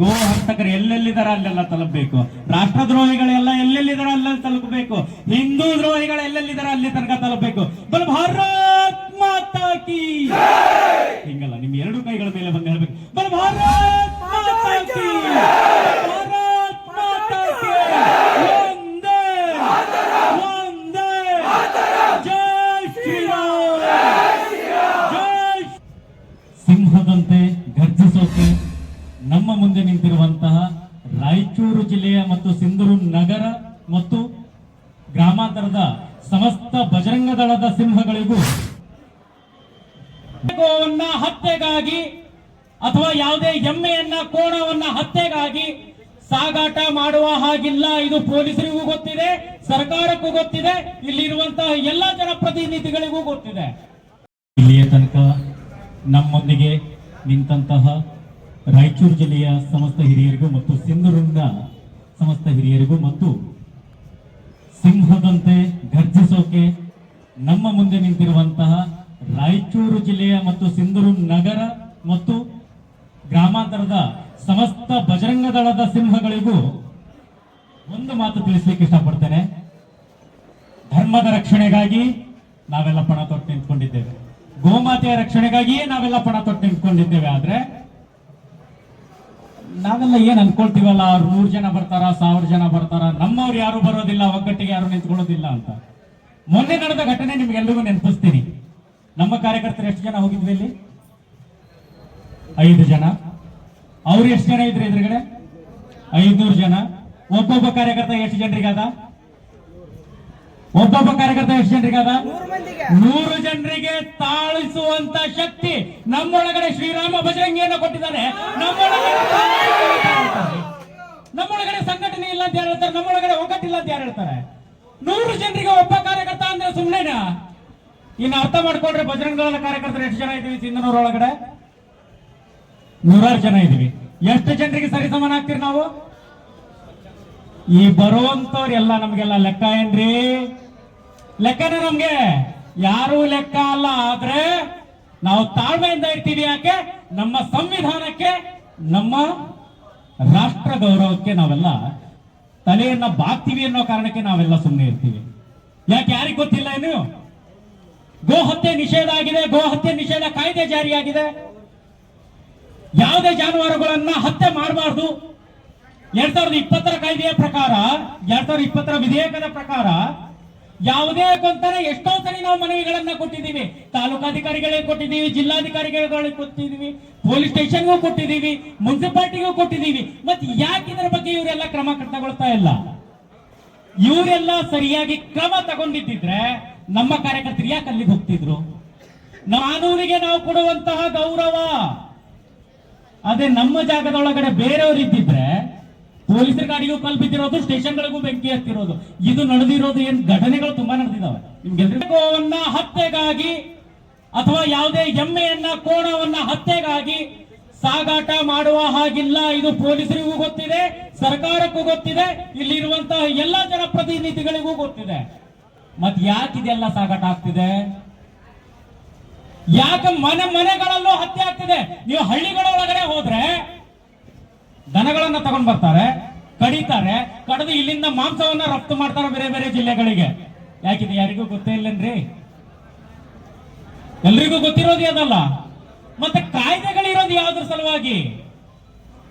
ಗೋ ಹರ್ತಕರು ಎಲ್ಲೆಲ್ಲಿದ್ದಾರೆ ಅಲ್ಲೆಲ್ಲ ತಲುಪಬೇಕು. ರಾಷ್ಟ್ರದ್ರೋಹಿಗಳೆಲ್ಲ ಎಲ್ಲೆಲ್ಲಿದ್ದಾರೆ ಅಲ್ಲೆಲ್ಲ ತಲುಪಬೇಕು. ಹಿಂದೂ ದ್ರೋಹಿಗಳು ಎಲ್ಲೆಲ್ಲಿದ್ದಾರೆ ಅಲ್ಲಿ ತನಕ ತಲುಪಬೇಕು. ಬಲ್ ಭಾರತ್ ಮಾತಾ ಕಿ ಹಿಂಗಲ್ಲ, ನಿಮ್ಮ ಎರಡು ಕೈಗಳ ಮೇಲೆ ಬಂದು ಹೇಳ್ಬೇಕು. ಬಲ್ ಭಾರತ್ ಮಾತಾ ಕಿ ಒಂದೇ ಒಂದೇ ಜೈ ಶ್ರೀರಾಮ್ ಜೈ ಸಿಂಹದಂತೆ ಗರ್ಜಿಸೋಕೆ ನಮ್ಮ ಮುಂದೆ ನಿಂತಿರುವಂತಹ ರಾಯಚೂರು ಜಿಲ್ಲೆಯ ಮತ್ತು ಸಿಂಧೂರು ನಗರ ಮತ್ತು ಗ್ರಾಮಾಂತರದ ಸಮಸ್ತ ಬಜರಂಗ ದಳದ ಸಿಂಹಗಳಿಗೂ ಗೋವನ್ನ ಹತ್ಯೆಗಾಗಿ ಅಥವಾ ಯಾವುದೇ ಎಮ್ಮೆಯನ್ನ ಕೋಣವನ್ನ ಹತ್ಯೆಗಾಗಿ ಸಾಗಾಟ ಮಾಡುವ ಹಾಗಿಲ್ಲ. ಇದು ಪೊಲೀಸರಿಗೂ ಗೊತ್ತಿದೆ, ಸರ್ಕಾರಕ್ಕೂ ಗೊತ್ತಿದೆ, ಇಲ್ಲಿರುವಂತಹ ಎಲ್ಲ ಜನಪ್ರತಿನಿಧಿಗಳಿಗೂ ಗೊತ್ತಿದೆ. ಇಲ್ಲಿಯ ತನಕ ನಮ್ಮೊಂದಿಗೆ ನಿಂತಹ ರಾಯಚೂರು ಜಿಲ್ಲೆಯ ಸಮಸ್ತ ಹಿರಿಯರಿಗೂ ಮತ್ತು ಸಿಂಧೂರಿನ ಸಮಸ್ತ ಹಿರಿಯರಿಗೂ ಮತ್ತು ಸಿಂಹದಂತೆ ಗರ್ಜಿಸೋಕೆ ನಮ್ಮ ಮುಂದೆ ನಿಂತಿರುವಂತಹ ರಾಯಚೂರು ಜಿಲ್ಲೆಯ ಮತ್ತು ಸಿಂಧೂರು ನಗರ ಮತ್ತು ಗ್ರಾಮಾಂತರದ ಸಮಸ್ತ ಬಜರಂಗ ದಳದ ಸಿಂಹಗಳಿಗೂ ಒಂದು ಮಾತು ತಿಳಿಸ್ಲಿಕ್ಕೆ ಇಷ್ಟಪಡ್ತೇನೆ. ಧರ್ಮದ ರಕ್ಷಣೆಗಾಗಿ ನಾವೆಲ್ಲ ಪಣ ತೊಟ್ಟು ನಿಂತ್ಕೊಂಡಿದ್ದೇವೆ. ಗೋಮಾತೆಯ ರಕ್ಷಣೆಗಾಗಿಯೇ ನಾವೆಲ್ಲ ಪಣ ತೊಟ್ಟು ನಿಂತ್ಕೊಂಡಿದ್ದೇವೆ ಆದ್ರೆ ನಾವೆಲ್ಲ ಏನ್ ಅನ್ಕೊಳ್ತೀವಲ್ಲ? ಅವ್ರು ನೂರು ಜನ ಬರ್ತಾರ, ಸಾವಿರ ಜನ ಬರ್ತಾರ? ನಮ್ಮವ್ರು ಯಾರು ಬರೋದಿಲ್ಲ, ಒಗ್ಗಟ್ಟಿಗೆ ಯಾರು ನಿಂತ್ಕೊಳ್ಳೋದಿಲ್ಲ ಅಂತ. ಮೊನ್ನೆ ನಡೆದ ಘಟನೆ ನಿಮ್ಗೆಲ್ರಿಗೂ ನೆನಪಿಸ್ತೀನಿ. ನಮ್ಮ ಕಾರ್ಯಕರ್ತರು ಎಷ್ಟು ಜನ ಹೋಗಿದ್ವಿ ಇಲ್ಲಿ? ಐದು ಜನ. ಅವ್ರು ಎಷ್ಟು ಜನ ಇದ್ರು ಎದುರುಗಡೆ? ಐದ್ನೂರು ಜನ. ಒಬ್ಬೊಬ್ಬ ಕಾರ್ಯಕರ್ತ ಎಷ್ಟು ಜನರಿಗಾದ ಒಬ್ಬೊಬ್ಬ ಕಾರ್ಯಕರ್ತ ಎಷ್ಟು ಜನರಿಗಾದ ನೂರು ಜನರಿಗೆ ತಾಳಿಸುವಂತ ಶಕ್ತಿ ನಮ್ಮೊಳಗಡೆ ಶ್ರೀರಾಮ ಭಜರಂಗಿಯನ್ನು ಕೊಟ್ಟಿದ್ದಾರೆ. ನಮ್ಮೊಳಗಡೆ ನಮ್ಮೊಳಗಡೆ ಸಂಘಟನೆ ಇಲ್ಲ ಅಂತ ಯಾರು ಹೇಳ್ತಾರೆ? ನಮ್ಮೊಳಗಡೆ ಒಗ್ಗಟ್ಟಿಲ್ಲ ಅಂತ ಯಾರು ಹೇಳ್ತಾರೆ? ನೂರು ಜನರಿಗೆ ಒಬ್ಬ ಕಾರ್ಯಕರ್ತ ಅಂದ್ರೆ ಸುಮ್ಮನೆನಾ ಇನ್ನು ಅರ್ಥ ಮಾಡ್ಕೊಂಡ್ರೆ ಬಜರಂಗ ದಳದ ಕಾರ್ಯಕರ್ತರು ಎಷ್ಟು ಜನ ಇದೀವಿ ಸಿಂಧನೂರ ಒಳಗಡೆ? ನೂರಾರು ಜನ ಇದೀವಿ ಎಷ್ಟು ಜನರಿಗೆ ಸರಿ ಸಮಾನ ಆಗ್ತೀರಿ ನಾವು? ಈ ಬರುವಂತವ್ರೆಲ್ಲ ನಮ್ಗೆಲ್ಲ ಲೆಕ್ಕ ಏನ್ರಿ? ಲೆಕ್ಕನೇ ನಮ್ಗೆ? ಯಾರು ಲೆಕ್ಕ ಅಲ್ಲ, ಆದ್ರೆ ನಾವು ತಾಳ್ಮೆಯಿಂದ ಇರ್ತೀವಿ ಯಾಕೆ? ನಮ್ಮ ಸಂವಿಧಾನಕ್ಕೆ, ನಮ್ಮ ರಾಷ್ಟ್ರ ಗೌರವಕ್ಕೆ ನಾವೆಲ್ಲ ತಲೆಯನ್ನ ಬಾಗ್ತೀವಿ ಅನ್ನೋ ಕಾರಣಕ್ಕೆ ನಾವೆಲ್ಲ ಸುಮ್ಮನೆ ಇರ್ತೀವಿ. ಯಾಕೆ ಯಾರಿಗೂ ಗೊತ್ತಿಲ್ಲ ಏನು ಗೋ ಹತ್ಯೆ ನಿಷೇಧ ಆಗಿದೆ, ಗೋ ಹತ್ಯೆ ನಿಷೇಧ ಕಾಯ್ದೆ ಜಾರಿಯಾಗಿದೆ. ಯಾವುದೇ ಜಾನುವಾರುಗಳನ್ನ ಹತ್ಯೆ ಮಾಡಬಾರ್ದು. ಎರಡ್ ಸಾವಿರದ ಇಪ್ಪತ್ತರ ಕಾಯ್ದೆಯ ಪ್ರಕಾರ, ಎರಡ್ ಸಾವಿರದ ಇಪ್ಪತ್ತರ ವಿಧೇಯಕದ ಪ್ರಕಾರ ಯಾವುದೇ ಅಂತಾನೆ ಎಷ್ಟೋ ಸರಿ ನಾವು ಮನವಿಗಳನ್ನ ಕೊಟ್ಟಿದ್ದೀವಿ. ತಾಲೂಕಾಧಿಕಾರಿಗಳಿಗೆ ಕೊಟ್ಟಿದ್ದೀವಿ, ಜಿಲ್ಲಾಧಿಕಾರಿಗಳಿಗೆ ಕೊಟ್ಟಿದ್ದೀವಿ, ಪೊಲೀಸ್ ಸ್ಟೇಷನ್ಗೂ ಕೊಟ್ಟಿದ್ದೀವಿ, ಮುನ್ಸಿಪಾಲ್ಟಿಗೂ ಕೊಟ್ಟಿದ್ದೀವಿ. ಮತ್ತೆ ಯಾಕೆ ಇದರ ಬಗ್ಗೆ ಇವರೆಲ್ಲ ಕ್ರಮ ತಗೊಳ್ತಾ ಇಲ್ಲ? ಇವರೆಲ್ಲ ಸರಿಯಾಗಿ ಕ್ರಮ ತಗೊಂಡಿದ್ದಿದ್ರೆ ನಮ್ಮ ಕಾರ್ಯಕರ್ತರು ಯಾಕೆ ಅಲ್ಲಿಗೆ ಹೋಗ್ತಿದ್ರು? ಕಾನೂನಿಗೆ ನಾವು ಕೊಡುವಂತಹ ಗೌರವ. ಅದೇ ನಮ್ಮ ಜಾಗದೊಳಗಡೆ ಬೇರೆಯವರು ಇದ್ದಿದ್ರೆ ಪೊಲೀಸರ ಗಾಡಿಗೂ ಕಲ್ ಬಿದ್ದಿರೋದು ಸ್ಟೇಷನ್ಗಳಿಗೂ ಬೆಂಕಿ ಹತ್ತಿರೋದು. ಇದು ನಡೆದಿರೋದು ಏನ್ ಘಟನೆಗಳು ತುಂಬಾ ನಡೆದಿದ್ದಾವೆ? ಗೋವನ್ನ ಹತ್ಯೆಗಾಗಿ ಅಥವಾ ಯಾವುದೇ ಎಮ್ಮೆಯನ್ನ, ಕೋಣವನ್ನ ಹತ್ಯೆಗಾಗಿ ಸಾಗಾಟ ಮಾಡುವ ಹಾಗಿಲ್ಲ. ಇದು ಪೊಲೀಸರಿಗೂ ಗೊತ್ತಿದೆ, ಸರ್ಕಾರಕ್ಕೂ ಗೊತ್ತಿದೆ, ಇಲ್ಲಿರುವಂತಹ ಎಲ್ಲಾ ಜನಪ್ರತಿನಿಧಿಗಳಿಗೂ ಗೊತ್ತಿದೆ. ಮತ್ ಯಾಕೆ ಇದೆಲ್ಲ ಸಾಗಾಟ ಆಗ್ತಿದೆ? ಯಾಕೆ ಮನೆ ಮನೆಗಳಲ್ಲೂ ಹತ್ಯೆ ಆಗ್ತಿದೆ? ನೀವು ಹಳ್ಳಿಗಳ ಒಳಗಡೆ ಹೋದ್ರೆ ದನಗಳನ್ನ ತಗೊಂಡ್ ಬರ್ತಾರೆ, ಕಡಿತಾರೆ, ಕಡಿದು ಇಲ್ಲಿಂದ ಮಾಂಸವನ್ನ ರಫ್ತು ಮಾಡ್ತಾರೆ ಬೇರೆ ಬೇರೆ ಜಿಲ್ಲೆಗಳಿಗೆ. ಯಾಕಿದೆ ಯಾರಿಗೂ ಗೊತ್ತೇ ಇಲ್ಲನ್ರಿ? ಎಲ್ರಿಗೂ ಗೊತ್ತಿರೋದು ಅದಲ್ಲ. ಮತ್ತೆ ಕಾಯ್ದೆಗಳಿರೋದು ಯಾವ್ದ್ರ ಸಲುವಾಗಿ?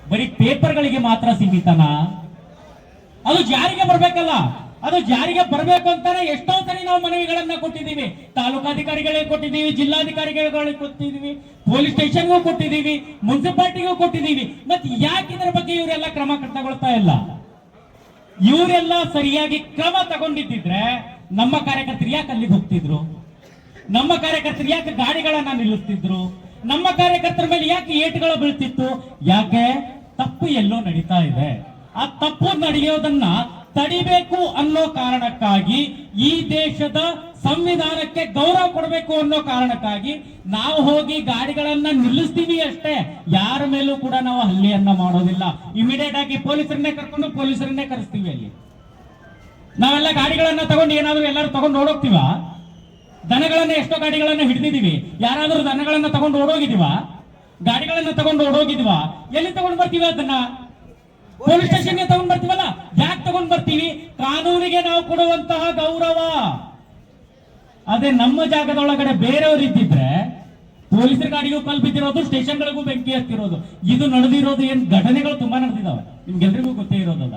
ಬರೀ ಪೇಪರ್ಗಳಿಗೆ ಮಾತ್ರ ಸೀಮಿತನಾ? ಅದು ಜಾರಿಗೆ ಬರ್ಬೇಕಲ್ಲ. ಅದು ಜಾರಿಗೆ ಬರಬೇಕು ಅಂತಾನೆ ಎಷ್ಟೋ ಸರಿ ನಾವು ಮನವಿಗಳನ್ನ ಕೊಟ್ಟಿದ್ದೀವಿ. ತಾಲೂಕಾಧಿಕಾರಿಗಳಿಗೆ ಕೊಟ್ಟಿದ್ದೀವಿ, ಜಿಲ್ಲಾಧಿಕಾರಿಗಳಿಗೆ ಕೊಟ್ಟಿದ್ದೀವಿ, ಪೊಲೀಸ್ ಸ್ಟೇಷನ್ಗೂ ಕೊಟ್ಟಿದ್ದೀವಿ, ಮುನ್ಸಿಪಾಲ್ಟಿಗೂ ಕೊಟ್ಟಿದ್ದೀವಿ. ಮತ್ತೆ ಯಾಕೆ ಇದರ ಬಗ್ಗೆ ಇವರೆಲ್ಲ ಕ್ರಮ ತಗೊಳ್ತಾ ಇಲ್ಲ? ಇವರೆಲ್ಲ ಸರಿಯಾಗಿ ಕ್ರಮ ತಗೊಂಡಿದ್ದಿದ್ರೆ ನಮ್ಮ ಕಾರ್ಯಕರ್ತರು ಯಾಕೆ ಅಲ್ಲಿಗೆ ಹೋಗ್ತಿದ್ರು? ನಮ್ಮ ಕಾರ್ಯಕರ್ತರು ಯಾಕೆ ಗಾಡಿಗಳನ್ನ ನಿಲ್ಲಿಸ್ತಿದ್ರು? ನಮ್ಮ ಕಾರ್ಯಕರ್ತರ ಮೇಲೆ ಯಾಕೆ ಏಟುಗಳು ಬೀಳ್ತಿತ್ತು? ಯಾಕೆ? ತಪ್ಪು ಎಲ್ಲೋ ನಡೀತಾ ಇದೆ. ಆ ತಪ್ಪು ನಡೆಯೋದನ್ನ ತಡಿಬೇಕು ಅನ್ನೋ ಕಾರಣಕ್ಕಾಗಿ ಈ ದೇಶದ ಸಂವಿಧಾನಕ್ಕೆ ಗೌರವ ಕೊಡಬೇಕು ಅನ್ನೋ ಕಾರಣಕ್ಕಾಗಿ ನಾವು ಹೋಗಿ ಗಾಡಿಗಳನ್ನ ನಿಲ್ಲಿಸ್ತೀವಿ ಅಷ್ಟೇ. ಯಾರ ಮೇಲೂ ಕೂಡ ನಾವು ಹಲ್ಲೆಯನ್ನ ಮಾಡೋದಿಲ್ಲ. ಇಮಿಡಿಯೇಟ್ ಆಗಿ ಪೊಲೀಸರನ್ನೇ ಕರ್ಕೊಂಡು ಪೊಲೀಸರನ್ನೇ ಕರೆಸ್ತೀವಿ ಅಲ್ಲಿ. ನಾವೆಲ್ಲ ಗಾಡಿಗಳನ್ನ ತಗೊಂಡು ಏನಾದ್ರು ಎಲ್ಲರೂ ತಗೊಂಡು ಓಡೋಗ್ತೀವ? ದನಗಳನ್ನ ಎಷ್ಟೋ ಗಾಡಿಗಳನ್ನ ಹಿಡಿದಿದೀವಿ ಯಾರಾದ್ರೂ ದನಗಳನ್ನ ತಗೊಂಡು ಓಡೋಗಿದೀವ ಗಾಡಿಗಳನ್ನ ತಗೊಂಡು ಓಡೋಗಿದ್ವಾ ಎಲ್ಲಿ ತಗೊಂಡು ಬರ್ತೀವಿ ಅದನ್ನ ಪೊಲೀಸ್ ಸ್ಟೇಷನ್ಗೆ ತಗೊಂಡ್ ಬರ್ತೀವಲ್ಲ? ಯಾಕೆ ತಗೊಂಡ್ ಬರ್ತೀವಿ? ಕಾನೂನಿಗೆ ನಾವು ಕೊಡುವಂತಹ ಗೌರವ. ಅದೇ ನಮ್ಮ ಜಾಗದೊಳಗಡೆ ಬೇರೆಯವರು ಇದ್ದಿದ್ರೆ ಪೊಲೀಸರ ಗಾಡಿಗೂ ಕಲ್ ಬಿದ್ದಿರೋದು, ಸ್ಟೇಷನ್ಗಳಿಗೂ ಬೆಂಕಿ ಹತ್ತಿರೋದು. ಇದು ನಡೆದಿರೋದು ಏನ್ ಘಟನೆಗಳು ತುಂಬಾ ನಡೆದಿದಾವೆ? ನಿಮ್ಗೆಲ್ರಿಗೂ ಗೊತ್ತೇ ಇರೋದಲ್ಲ.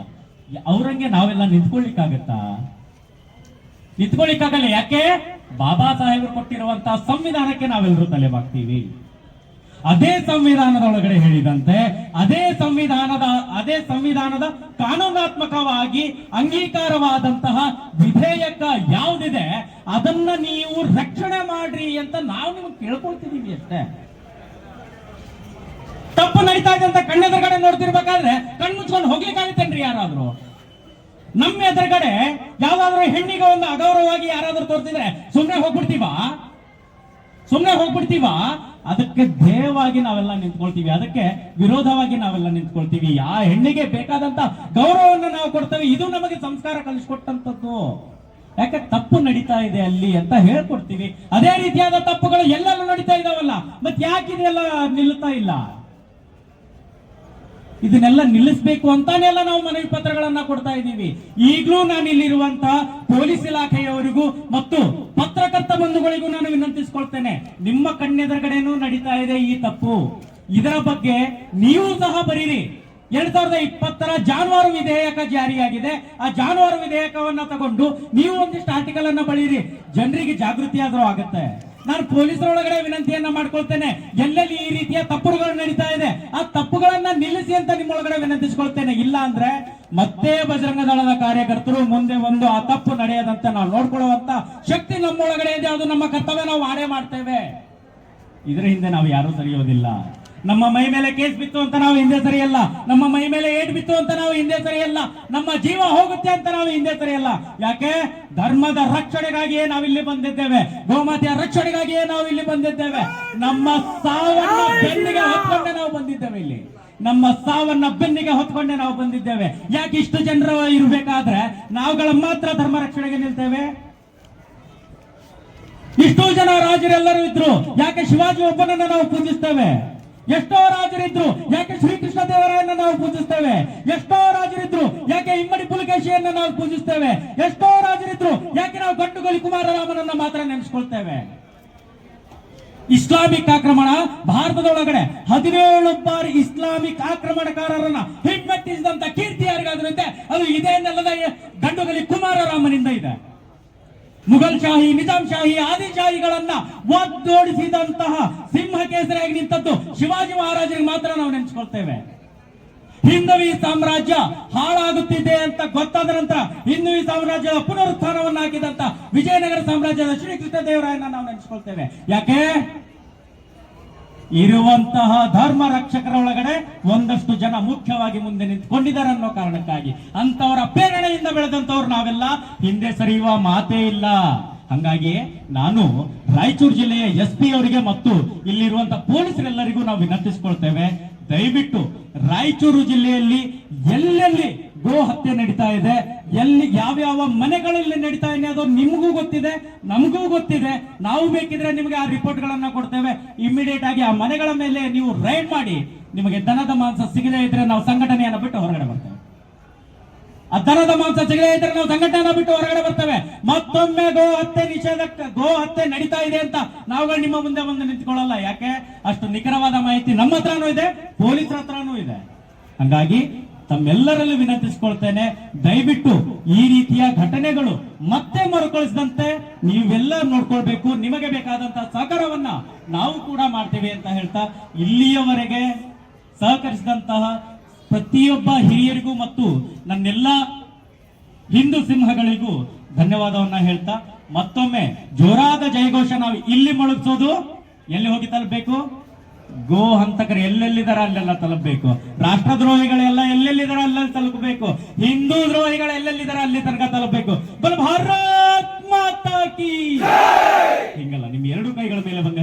ಅವ್ರಂಗೆ ನಾವೆಲ್ಲ ನಿಂತ್ಕೊಳ್ಳಿಕ್ಕಾಗತ್ತಾ? ನಿಂತ್ಕೊಳ್ಳಿಕ್ಕಾಗಲ್ಲ. ಯಾಕೆ? ಬಾಬಾ ಸಾಹೇಬರು ಕೊಟ್ಟಿರುವಂತಹ ಸಂವಿಧಾನಕ್ಕೆ ನಾವೆಲ್ಲರೂ ತಲೆ ಬಾಗ್ತೀವಿ ಅದೇ ಸಂವಿಧಾನದೊಳಗಡೆ ಹೇಳಿದಂತೆ, ಅದೇ ಸಂವಿಧಾನದ ಅದೇ ಸಂವಿಧಾನದ ಕಾನೂನಾತ್ಮಕವಾಗಿ ಅಂಗೀಕಾರವಾದಂತಹ ವಿಧೇಯಕ ಯಾವುದಿದೆ, ಅದನ್ನ ನೀವು ರಕ್ಷಣೆ ಮಾಡ್ರಿ ಅಂತ ನಾವು ನಿಮ್ಗೆ ಕೇಳ್ಕೊಳ್ತಿದೀವಿ ಅಷ್ಟೇ. ತಪ್ಪು ನಡೀತಾ ಇದೆ ಅಂತ ಕಣ್ಣೆದುರುಗಡೆ ನೋಡ್ತಿರ್ಬೇಕಾದ್ರೆ ಕಣ್ಣು ಮುಚ್ಕೊಂಡು ಹೋಗ್ಲಿಕ್ಕಾಗುತ್ತೇನ್ರಿ ಯಾರಾದ್ರೂ? ನಮ್ಮ ಎದುರುಗಡೆ ಯಾವಾದ್ರೂ ಹೆಣ್ಣಿಗೆ ಒಂದು ಅಗೌರವವಾಗಿ ಯಾರಾದ್ರೂ ತೋರ್ತಿದ್ರೆ ಸುಮ್ನೆ ಹೋಗ್ಬಿಡ್ತೀವಾ? ಸುಮ್ನೆ ಹೋಗ್ಬಿಡ್ತೀವಾ? ಅದಕ್ಕೆ ಧ್ಯೇಯವಾಗಿ ನಾವೆಲ್ಲ ನಿಂತ್ಕೊಳ್ತೀವಿ. ಅದಕ್ಕೆ ವಿರೋಧವಾಗಿ ನಾವೆಲ್ಲ ನಿಂತ್ಕೊಳ್ತೀವಿ. ಆ ಹೆಣ್ಣಿಗೆ ಬೇಕಾದಂತ ಗೌರವವನ್ನು ನಾವು ಕೊಡ್ತೇವೆ. ಇದು ನಮಗೆ ಸಂಸ್ಕಾರ ಕಲಿಸ್ಕೊಟ್ಟಂತದ್ದು ಯಾಕೆ ತಪ್ಪು ನಡೀತಾ ಇದೆ ಅಲ್ಲಿ ಅಂತ ಹೇಳ್ಕೊಡ್ತೀವಿ. ಅದೇ ರೀತಿಯಾದ ತಪ್ಪುಗಳು ಎಲ್ಲರೂ ನಡೀತಾ ಇದಾವಲ್ಲ. ಮತ್ತೆ ಯಾಕೆ ಇದೆಲ್ಲ ನಿಲ್ಲುತ್ತಾ ಇಲ್ಲ. ಇದನ್ನೆಲ್ಲ ನಿಲ್ಲಿಸಬೇಕು ಅಂತಾನೆಲ್ಲ ನಾವು ಮನವಿ ಪತ್ರಗಳನ್ನ ಕೊಡ್ತಾ ಇದ್ದೀವಿ. ಈಗಲೂ ನಾನು ಇಲ್ಲಿರುವಂತಹ ಪೊಲೀಸ್ ಇಲಾಖೆಯವರಿಗೂ ಮತ್ತು ಪತ್ರಕರ್ತ ಬಂಧುಗಳಿಗೂ ನಾನು ವಿನಂತಿಸಿಕೊಳ್ತೇನೆ. ನಿಮ್ಮ ಕಣ್ಣೆದುರುಗಡೆನೂ ನಡೀತಾ ಇದೆ ಈ ತಪ್ಪು. ಇದರ ಬಗ್ಗೆ ನೀವು ಸಹ ಬರೀರಿ. ಎರಡ್ ಸಾವಿರದ ಇಪ್ಪತ್ತರ ಜಾನುವಾರು ವಿಧೇಯಕ ಜಾರಿಯಾಗಿದೆ. ಆ ಜಾನುವಾರು ವಿಧೇಯಕವನ್ನ ತಗೊಂಡು ನೀವು ಒಂದಿಷ್ಟು ಆರ್ಟಿಕಲ್ ಅನ್ನ ಬಳೀರಿ ಜನರಿಗೆ ಜಾಗೃತಿ ಆದ್ರೂ ಆಗುತ್ತೆ. ನಾನು ಪೊಲೀಸರೊಳಗಡೆ ವಿನಂತಿಯನ್ನ ಮಾಡ್ಕೊಳ್ತೇನೆ. ಎಲ್ಲೆಲ್ಲಿ ಈ ರೀತಿಯ ತಪ್ಪುಗಳು ನಡೀತಾ ಇದೆ, ಆ ತಪ್ಪುಗಳನ್ನ ನಿಲ್ಲಿಸಿ ಅಂತ ನಿಮ್ಮೊಳಗಡೆ ವಿನಂತಿಸಿಕೊಳ್ತೇನೆ. ಇಲ್ಲ ಅಂದ್ರೆ ಮತ್ತೆ ಬಜರಂಗ ದಳದ ಕಾರ್ಯಕರ್ತರು ಮುಂದೆ ಒಂದು ಆ ತಪ್ಪು ನಡೆಯದಂತೆ ನಾವು ನೋಡ್ಕೊಳ್ಳುವಂತ ಶಕ್ತಿ ನಮ್ಮೊಳಗಡೆ ಇದೆ. ಅದು ನಮ್ಮ ಕರ್ತವ್ಯ. ನಾವು ಮಾಡೇ ಮಾಡ್ತೇವೆ. ಇದರ ಹಿಂದೆ ನಾವು ಯಾರೂ ಸರಿಯೋದಿಲ್ಲ. ನಮ್ಮ ಮೈ ಮೇಲೆ ಕೇಸ್ ಬಿತ್ತು ಅಂತ ನಾವು ಹಿಂದೆ ಸರಿಯಲ್ಲ. ನಮ್ಮ ಮೈ ಮೇಲೆ ಏಟ್ ಬಿತ್ತು ಅಂತ ನಾವು ಹಿಂದೆ ಸರಿಯಲ್ಲ. ನಮ್ಮ ಜೀವ ಹೋಗುತ್ತೆ ಅಂತ ನಾವು ಹಿಂದೆ ಸರಿಯಲ್ಲ. ಯಾಕೆ? ಧರ್ಮದ ರಕ್ಷಣೆಗಾಗಿಯೇ ನಾವು ಇಲ್ಲಿ ಬಂದಿದ್ದೇವೆ. ಗೋಮಾತೆಯ ರಕ್ಷಣೆಗಾಗಿಯೇ ನಾವು ಇಲ್ಲಿ ಬಂದಿದ್ದೇವೆ. ನಮ್ಮ ಸಾವನ್ನ ಬೆನ್ನಿಗೆ ಹೊತ್ಕೊಂಡೆ ನಾವು ಬಂದಿದ್ದೇವೆ ಇಲ್ಲಿ. ನಮ್ಮ ಸಾವನ್ನ ಬೆನ್ನಿಗೆ ಹೊತ್ಕೊಂಡೆ ನಾವು ಬಂದಿದ್ದೇವೆ. ಯಾಕೆ ಇಷ್ಟು ಜನರು ಇರಬೇಕಾದ್ರೆ ನಾವುಗಳ ಮಾತ್ರ ಧರ್ಮ ರಕ್ಷಣೆಗೆ ನಿಲ್ತೇವೆ? ಇಷ್ಟೋ ಜನ ರಾಜರೆಲ್ಲರೂ ಇದ್ರು. ಯಾಕೆ ಶಿವಾಜಿ ಒಬ್ಬನನ್ನ ನಾವು ಪೂಜಿಸ್ತೇವೆ? ಎಷ್ಟೋ ರಾಜರಿದ್ರು ಯಾಕೆ ಶ್ರೀಕೃಷ್ಣ ದೇವರಾಯನ್ನ ನಾವು ಪೂಜಿಸ್ತೇವೆ? ಎಷ್ಟೋ ರಾಜರಿದ್ರು ಯಾಕೆ ಇಮ್ಮಡಿ ಪುಲಕೇಶಿಯನ್ನ ನಾವು ಪೂಜಿಸ್ತೇವೆ? ಎಷ್ಟೋ ರಾಜರಿದ್ರು ಯಾಕೆ ನಾವು ಗಂಡುಗಲಿ ಕುಮಾರರಾಮನನ್ನ ಮಾತ್ರ ನೆನೆಸ್ಕೊಳ್ತೇವೆ? ಇಸ್ಲಾಮಿಕ್ ಆಕ್ರಮಣ ಭಾರತದೊಳಗಡೆ ಹದಿನೇಳು ಬಾರಿ ಇಸ್ಲಾಮಿಕ್ ಆಕ್ರಮಣಕಾರರನ್ನ ಹಿಮ್ಮೆಟ್ಟಿಸಿದಂತ ಕೀರ್ತಿ ಯಾರಿಗಾದ್ರಂತೆ ಅದು ಇದೇ ನೆಲದ ಗಂಡುಗಲಿ ಕುಮಾರರಾಮನಿಂದ ಇದೆ. ಮುಘಲ್ ಶಾಹಿ ನಿಜಾಮ್ ಶಾಹಿ ಆದಿಶಾಹಿಗಳನ್ನ ಒದ್ದೋಡಿಸಿದಂತಹ ಸಿಂಹ ಕೇಸರಿಯಾಗಿ ನಿಂತದ್ದು ಶಿವಾಜಿ ಮಹಾರಾಜರಿಗೆ ಮಾತ್ರ ನಾವು ನೆನೆಸ್ಕೊಳ್ತೇವೆ. ಹಿಂದವಿ ಸಾಮ್ರಾಜ್ಯ ಹಾಳಾಗುತ್ತಿದೆ ಅಂತ ಗೊತ್ತಾದ ನಂತರ ಹಿಂದವಿ ಸಾಮ್ರಾಜ್ಯದ ಪುನರುತ್ಥಾನವನ್ನು ಹಾಕಿದಂತ ವಿಜಯನಗರ ಸಾಮ್ರಾಜ್ಯದ ಶ್ರೀಕೃಷ್ಣ ದೇವರಾಯನ ನಾವು ನೆನೆಸ್ಕೊಳ್ತೇವೆ. ಯಾಕೆ? ಇರುವಂತಹ ಧರ್ಮ ರಕ್ಷಕರ ಒಳಗಡೆ ಒಂದಷ್ಟು ಜನ ಮುಖ್ಯವಾಗಿ ಮುಂದೆ ನಿಂತ್ಕೊಂಡಿದ್ದಾರೆ ಅನ್ನೋ ಕಾರಣಕ್ಕಾಗಿ. ಅಂತವರ ಪ್ರೇರಣೆಯಿಂದ ಬೆಳೆದಂತವ್ರು ನಾವೆಲ್ಲ. ಹಿಂದೆ ಸರಿಯುವ ಮಾತೇ ಇಲ್ಲ. ಹಂಗಾಗಿ ನಾನು ರಾಯಚೂರು ಜಿಲ್ಲೆಯ ಎಸ್ ಪಿ ಅವರಿಗೆ ಮತ್ತು ಇಲ್ಲಿರುವಂತಹ ಪೊಲೀಸರೆಲ್ಲರಿಗೂ ನಾವು ವಿನಂತಿಸಿಕೊಳ್ತೇವೆ. ದಯವಿಟ್ಟು ರಾಯಚೂರು ಜಿಲ್ಲೆಯಲ್ಲಿ ಎಲ್ಲೆಲ್ಲಿ ಗೋ ಹತ್ಯೆ ನಡೀತಾ ಇದೆ. ಎಲ್ಲಿ ಯಾವ್ಯಾವ ಮನೆಗಳಲ್ಲಿ ನಡೀತಾ ಇದೆ ಅದು ನಿಮಗೂ ಗೊತ್ತಿದೆ, ನಮಗೂ ಗೊತ್ತಿದೆ. ನಾವು ಬೇಕಿದ್ರೆ ನಿಮಗೆ ಆ ರಿಪೋರ್ಟ್ ಗಳನ್ನ ಕೊಡ್ತೇವೆ. ಇಮಿಡಿಯೇಟ್ ಆಗಿ ಆ ಮನೆಗಳ ಮೇಲೆ ನೀವು ರೈಡ್ ಮಾಡಿ ನಿಮಗೆ ದನದ ಮಾಂಸ ಸಿಗದೇ ಇದ್ರೆ ನಾವು ಸಂಘಟನೆಯನ್ನ ಬಿಟ್ಟು ಹೊರಗಡೆ ಬರ್ತೇವೆ. ಆ ದನದ ಮಾಂಸ ಸಿಗದೇ ಇದ್ರೆ ನಾವು ಸಂಘಟನೆಯನ್ನ ಬಿಟ್ಟು ಹೊರಗಡೆ ಬರ್ತೇವೆ. ಮತ್ತೊಮ್ಮೆ ಗೋ ಹತ್ಯೆ ನಿಷೇಧಕ್ಕೆ ಗೋ ಹತ್ಯೆ ನಡೀತಾ ಇದೆ ಅಂತ ನಾವುಗಳು ನಿಮ್ಮ ಮುಂದೆ ಬಂದು ನಿಂತ್ಕೊಳ್ಳಲ್ಲ. ಯಾಕೆ? ಅಷ್ಟು ನಿಖರವಾದ ಮಾಹಿತಿ ನಮ್ಮ ಹತ್ರನೂ ಇದೆ, ಪೊಲೀಸರ ಹತ್ರನೂ ಇದೆ. ಹಂಗಾಗಿ ತಮ್ಮೆಲ್ಲರಲ್ಲೂ ವಿನಂತಿಸಿಕೊಳ್ತೇನೆ, ದಯವಿಟ್ಟು ಈ ರೀತಿಯ ಘಟನೆಗಳು ಮತ್ತೆ ಮರುಕಳಿಸದಂತೆ ನೀವೆಲ್ಲ ನೋಡ್ಕೊಳ್ಬೇಕು, ನಿಮಗೆ ಬೇಕಾದಂತಹ ಸಹಕಾರವನ್ನ ನಾವು ಕೂಡ ಮಾಡ್ತೇವೆ ಅಂತ ಹೇಳ್ತಾ ಇಲ್ಲಿಯವರೆಗೆ ಸಹಕರಿಸಿದಂತಹ ಪ್ರತಿಯೊಬ್ಬ ಹಿರಿಯರಿಗೂ ಮತ್ತು ನನ್ನೆಲ್ಲ ಹಿಂದೂ ಸಿಂಹಗಳಿಗೂ ಧನ್ಯವಾದವನ್ನ ಹೇಳ್ತಾ, ಮತ್ತೊಮ್ಮೆ ಜೋರಾದ ಜಯಘೋಷ ನಾವು ಇಲ್ಲಿ ಮೊಳಗಿಸೋದು. ಎಲ್ಲಿ ಹೋಗಿ ತಲುಪಬೇಕು? ಗೋ ಹಂತಕರು ಎಲ್ಲೆಲ್ಲಿದ್ದಾರೆ ಅಲ್ಲೆಲ್ಲ ತಲುಪಬೇಕು. ರಾಷ್ಟ್ರದ್ರೋಹಿಗಳೆಲ್ಲ ಎಲ್ಲೆಲ್ಲಿದ್ದಾರೆ ಅಲ್ಲೆಲ್ಲ ತಲುಪಬೇಕು. ಹಿಂದೂ ದ್ರೋಹಿಗಳು ಎಲ್ಲೆಲ್ಲಿದ್ದಾರೆ ಅಲ್ಲಿ ತನಕ ತಲುಪಬೇಕು. ಬಲ ಭಾರತ್ ಮಾತಾ ಹಿಂಗಲ್ಲ, ನಿಮ್ ಎರಡು ಕೈಗಳ ಮೇಲೆ ಬಂದು